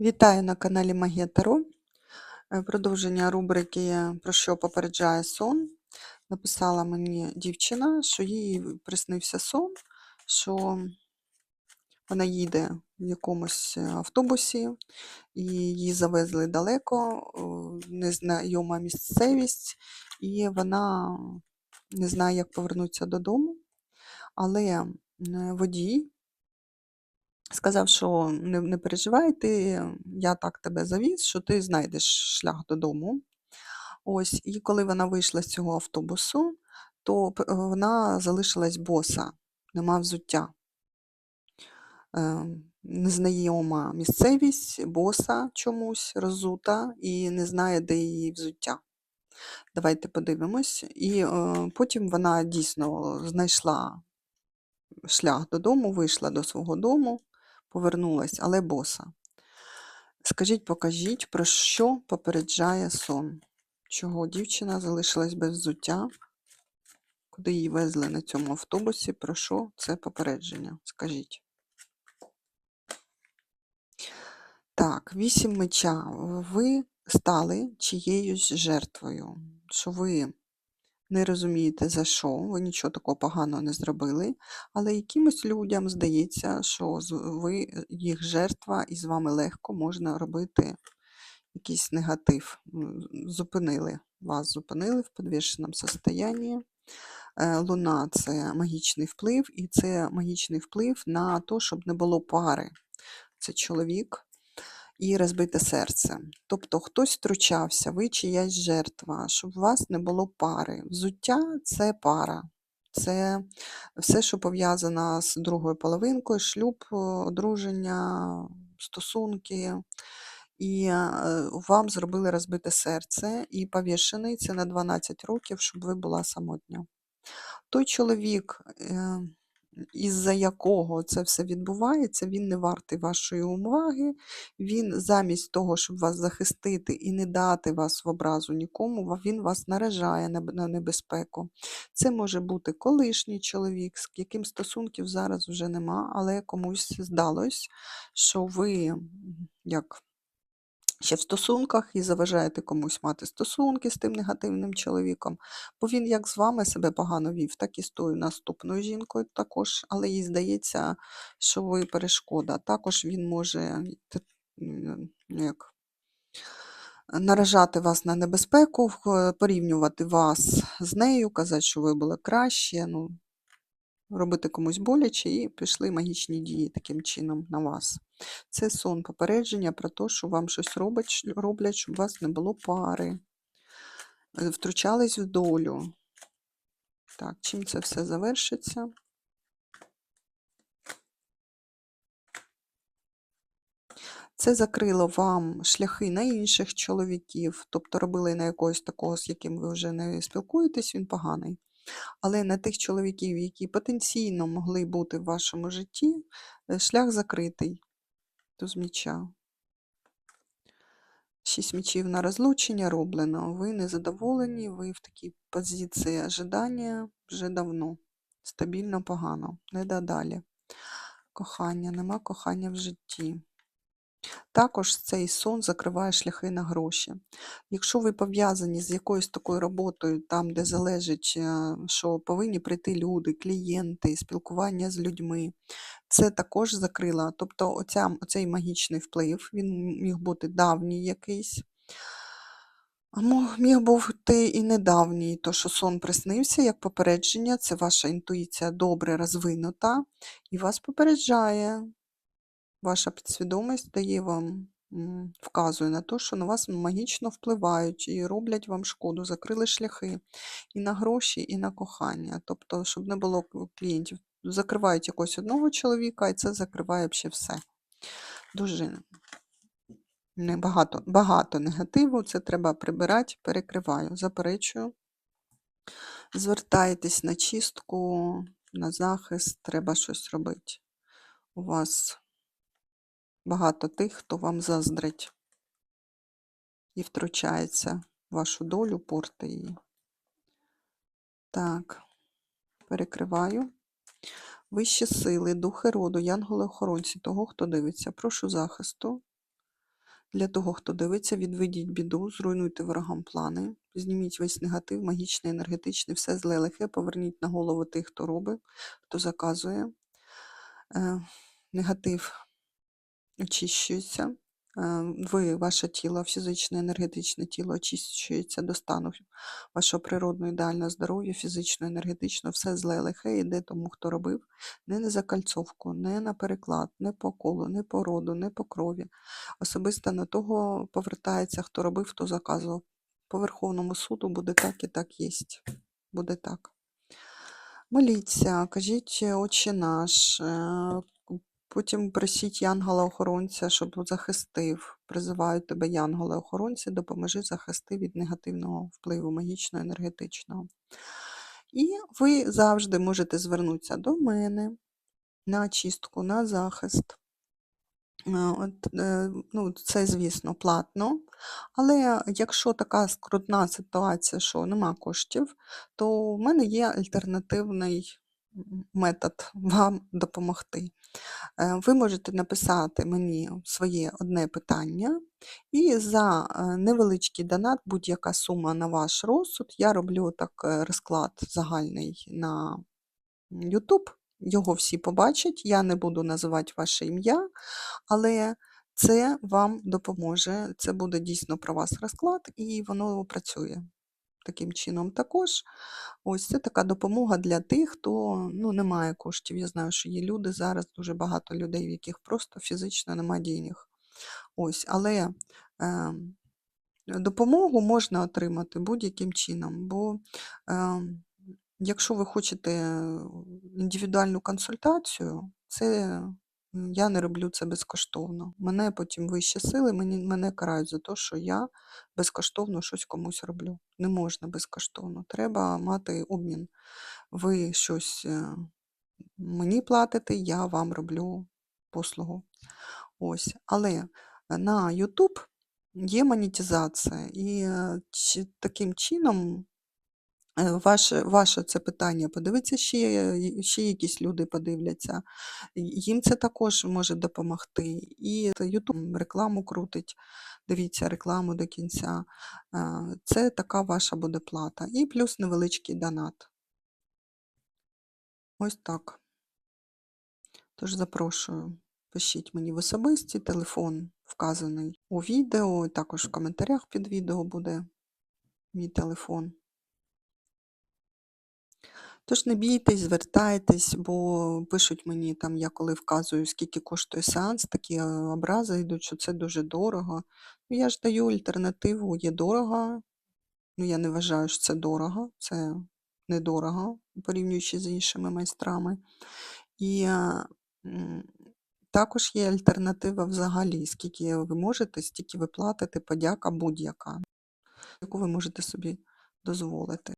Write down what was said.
Вітаю на каналі Магія Таро. Е, Продовження рубрики Про що попереджає сон. Написала мені дівчина, що їй приснився сон, що вона їде в якомусь автобусі, і її завезли далеко, незнайома місцевість, і вона не знає, як повернутися додому. Але водій Сказав, що не, не переживай, ти, я так тебе завіз, що ти знайдеш шлях додому. Ось, і коли вона вийшла з цього автобусу, то вона залишилась боса, нема взуття. Е, незнайома місцевість, боса чомусь розута і не знає, де її взуття. Давайте подивимось. І е, потім вона дійсно знайшла шлях додому, вийшла до свого дому, повернулась, але боса. Скажіть, покажіть, про що попереджає сон? Чого дівчина залишилась без взуття? Куди її везли на цьому автобусі? Про що це попередження? Скажіть. Так, вісім меча. Ви стали чиєюсь жертвою, що ви не розумієте за що, ви нічого такого поганого не зробили, але якимось людям здається, що ви їх жертва і з вами легко можна робити якийсь негатив. Зупинили, вас зупинили в підвішеному состоянні. Е, Луна це магічний вплив, і це магічний вплив на те, щоб не було пари. Це чоловік і розбите серце. Тобто хтось втручався, ви чиясь жертва, щоб у вас не було пари. Взуття це пара. Це все, що пов'язано з другою половинкою, шлюб, одруження, стосунки. І е, вам зробили розбите серце, і повішений це на 12 років, щоб ви була самотня. Той чоловік, е, із-за якого це все відбувається, він не вартий вашої уваги. Він замість того, щоб вас захистити і не дати вас в образу нікому, він вас наражає на небезпеку. Це може бути колишній чоловік, з яким стосунків зараз вже нема, але комусь здалось, що ви як ще в стосунках і заважаєте комусь мати стосунки з тим негативним чоловіком, бо він як з вами себе погано вів, так і з тою наступною жінкою також, але їй здається, що ви перешкода. Також він може ну, як, наражати вас на небезпеку, порівнювати вас з нею, казати, що ви були краще. Ну, робити комусь боляче, і пішли магічні дії таким чином на вас. Це сон попередження про те, що вам щось робить, роблять, щоб у вас не було пари. Е, Втручались в долю. Так, чим це все завершиться? Це закрило вам шляхи на інших чоловіків, тобто робили на якогось такого, з яким ви вже не спілкуєтесь, він поганий. Але на тих чоловіків, які потенційно могли бути в вашому житті, е, шлях закритий. Туз міча. Шість мечів на розлучення роблено. Ви незадоволені, ви в такій позиції ожидання вже давно. Стабільно погано. Не додалі. Кохання, нема кохання в житті. Також цей сон закриває шляхи на гроші. Якщо ви пов'язані з якоюсь такою роботою, там, де залежить, е, що повинні прийти люди, клієнти, спілкування з людьми, це також закрила. Тобто оця, оцей магічний вплив, він міг бути давній якийсь. А міг бути і недавній, то що сон приснився як попередження, це ваша інтуїція добре розвинута і вас попереджає. Ваша підсвідомість дає вам, вказує на те, що на вас магічно впливають і роблять вам шкоду, закрили шляхи і на гроші, і на кохання. Тобто, щоб не було клієнтів, закривають якогось одного чоловіка, і це закриває взагалі все. Дуже небагато, багато негативу, це треба прибирати, перекриваю, заперечую. Звертайтесь на чистку, на захист, треба щось робити. У вас багато тих, хто вам заздрить і втручається в вашу долю, порти її. Так, перекриваю. Вищі сили, духи роду, янголи-охоронці, того, хто дивиться. Прошу захисту Для того, хто дивиться, відведіть біду, зруйнуйте ворогам плани, зніміть весь негатив, магічний, енергетичний, все зле лихе, поверніть на голову тих, хто робить, хто заказує. Е, негатив очищується. Е, Ви, ваше тіло, фізичне, енергетичне тіло очищується до стану вашого природного ідеального здоров'я, фізично, енергетично, все зле лихе йде тому, хто робив. Не на закальцовку, не на переклад, не по колу, не по роду, не по крові. Особисто на того повертається, хто робив, хто заказував. По Верховному суду буде так і так єсть. Буде так. Моліться, кажіть Отче наш, е, потім просіть Янгола-охоронця, щоб захистив. Призивають тебе Янголи-охоронці, допоможи захисти від негативного впливу магічного, енергетичного. І ви завжди можете звернутися до мене на очистку, на захист. Е, От, е, ну, це, звісно, платно. Але якщо така скрутна ситуація, що нема коштів, то в мене є альтернативний метод вам допомогти. Е, Ви можете написати мені своє одне питання, і за е, невеличкий донат, будь-яка сума на ваш розсуд, я роблю так е, розклад загальний на YouTube. Його всі побачать, я не буду називати ваше ім'я, але це вам допоможе. Це буде дійсно про вас розклад, і воно працює таким чином також. Ось це така допомога для тих, хто ну, не має коштів. Я знаю, що є люди зараз, дуже багато людей, в яких просто фізично немає денег. Ось, але е, допомогу можна отримати будь-яким чином. Бо е, якщо ви хочете індивідуальну консультацію, це я не роблю це безкоштовно. Мене потім вищі сили мені, мене карають за те, що я безкоштовно щось комусь роблю. Не можна безкоштовно. Треба мати обмін. Ви щось е, мені платите, я вам роблю послугу. Ось. Але на YouTube є монетизація, і е, таким чином ваше, ваше це питання подивиться ще, ще якісь люди подивляться. Їм це також може допомогти. І YouTube рекламу крутить. Дивіться рекламу до кінця. Е, Це така ваша буде плата. І плюс невеличкий донат. Ось так. Тож запрошую, пишіть мені в особисті, телефон вказаний у відео, також в коментарях під відео буде мій телефон. Тож не бійтесь, звертайтесь, бо пишуть мені там, я коли вказую, скільки коштує сеанс, такі е, образи йдуть, що це дуже дорого. Ну, я ж даю альтернативу, є дорого. Ну, я не вважаю, що це дорого, це недорого, порівнюючи з іншими майстрами. І е, також є альтернатива взагалі, скільки ви можете, стільки ви платите, подяка будь-яка, яку ви можете собі дозволити.